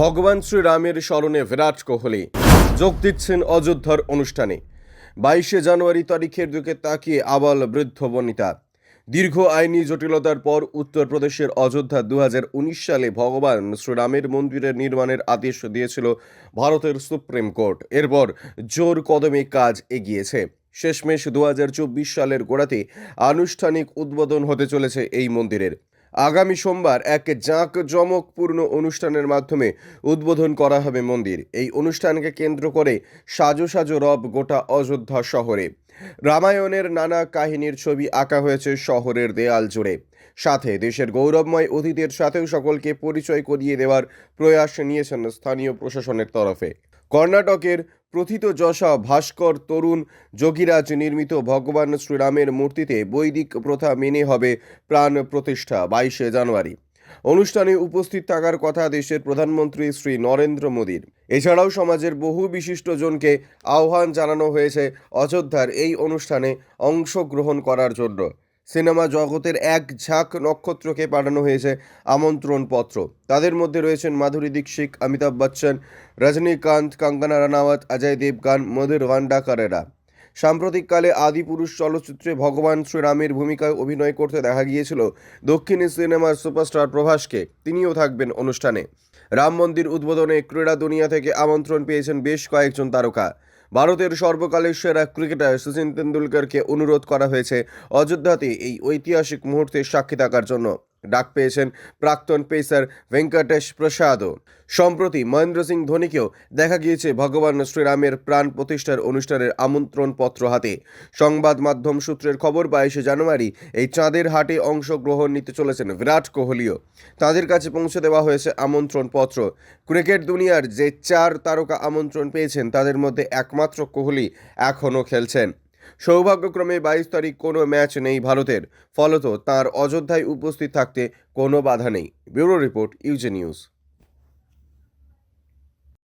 ভগবান শ্রীরামের স্মরণে বিরাট কোহলি যোগ দিচ্ছেন অযোধ্যার অনুষ্ঠানে। বাইশে জানুয়ারি তারিখের দিকে তাকিয়ে আবাল বৃদ্ধ বনিতা। দীর্ঘ আইনি জটিলতার পর উত্তরপ্রদেশের অযোধ্যা দু উনিশ সালে ভগবান শ্রীরামের মন্দিরের নির্মাণের আদেশ দিয়েছিল ভারতের সুপ্রিম কোর্ট। এরপর জোর কদমে কাজ এগিয়েছে। শেষমেশ দু হাজার চব্বিশ সালের গোড়াতে আনুষ্ঠানিক উদ্বোধন হতে চলেছে এই মন্দিরের। আগামী সোমবার এক জাঁকজমকপূর্ণ অনুষ্ঠানের মাধ্যমে উদ্বোধন করা হবে মন্দির। এই অনুষ্ঠানকে কেন্দ্র করে সাজো সাজো রব গোটা অযোধ্যা শহরে। রামায়ণের নানা কাহিনীর ছবি আঁকা হয়েছে শহরের দেয়াল জুড়ে। সাথে দেশের গৌরবময় অতীতের সাথেও সকলকে পরিচয় করিয়ে দেওয়ার প্রয়াস নিয়েছেন স্থানীয় প্রশাসনের তরফে। কর্ণাটকের প্রথিত যশা ভাস্কর তরুণ যোগীরাজ নির্মিত ভগবান শ্রীরামের মূর্তিতে বৈদিক প্রথা মেনে হবে প্রাণ প্রতিষ্ঠা বাইশে জানুয়ারি। অনুষ্ঠানে উপস্থিত থাকার কথা দেশের প্রধানমন্ত্রী শ্রী নরেন্দ্র মোদীর। এছাড়াও সমাজের বহু বিশিষ্টজনকে আহ্বান জানানো হয়েছে অযোধ্যার এই অনুষ্ঠানে অংশগ্রহণ করার জন্য। সিনেমা জগতের এক ঝাঁক নক্ষত্রকে পাঠানো হয়েছে আমন্ত্রণপত্র। তাদের মধ্যে রয়েছেন মাধুরী দীক্ষিত, অমিতাভ বচ্চন, রজনীকান্ত কঙ্গনা রানাওয়াত, অজয় দেবগান, মধুর ভান্ডাকারেরা সাম্প্রতিককালে আদিপুরুষ চলচ্চিত্রে ভগবান শ্রীরামের ভূমিকায় অভিনয় করতে দেখা গিয়েছিল দক্ষিণী সিনেমার সুপারস্টার প্রভাসকে। তিনিও থাকবেন অনুষ্ঠানে। রাম মন্দির উদ্বোধনে ক্রীড়া দুনিয়া থেকে আমন্ত্রণ পেয়েছেন বেশ কয়েকজন তারকা। ভারতের সর্বকালের সেরা ক্রিকেটার সচিন তেন্ডুলকরকে অনুরোধ করা হয়েছে অযোধ্যাতে এই ঐতিহাসিক মুহূর্তে সাক্ষী থাকার জন্য। ডাক পেয়েছেন প্রাক্তন পেসার ভেঙ্কটেশ প্রসাদও। সম্প্রতি মহেন্দ্র সিং ধোনিকেও দেখা গিয়েছে ভগবান শ্রীরামের প্রাণ প্রতিষ্ঠার অনুষ্ঠানের আমন্ত্রণপত্র হাতে। সংবাদ মাধ্যম সূত্রের খবর, বাইশে জানুয়ারি এই চাঁদের হাটে অংশগ্রহণ নিতে চলেছেন বিরাট কোহলিও। তাদের কাছে পৌঁছে দেওয়া হয়েছে আমন্ত্রণ পত্র ক্রিকেট দুনিয়ার যে চার তারকা আমন্ত্রণ পেয়েছেন, তাদের মধ্যে একমাত্র কোহলি এখনও খেলছেন। সৌভাগ্যক্রমে বাইশ তারিখ কোনো ম্যাচ নেই ভারতের। ফলত তার অযোধ্যায় উপস্থিত থাকতে কোনো বাধা নেই। ব্যুরো রিপোর্ট, ইউজে নিউজ।